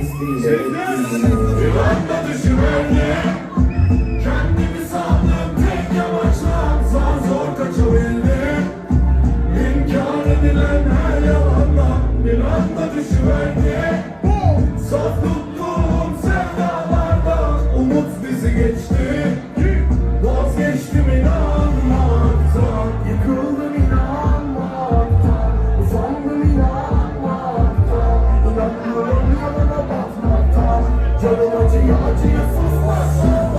misliyle Kendimi sandım tek yamaçla Zar zor kaçabildim. İnkar edilen her yalanla Bir anda düşüverdi Saflık tinha suas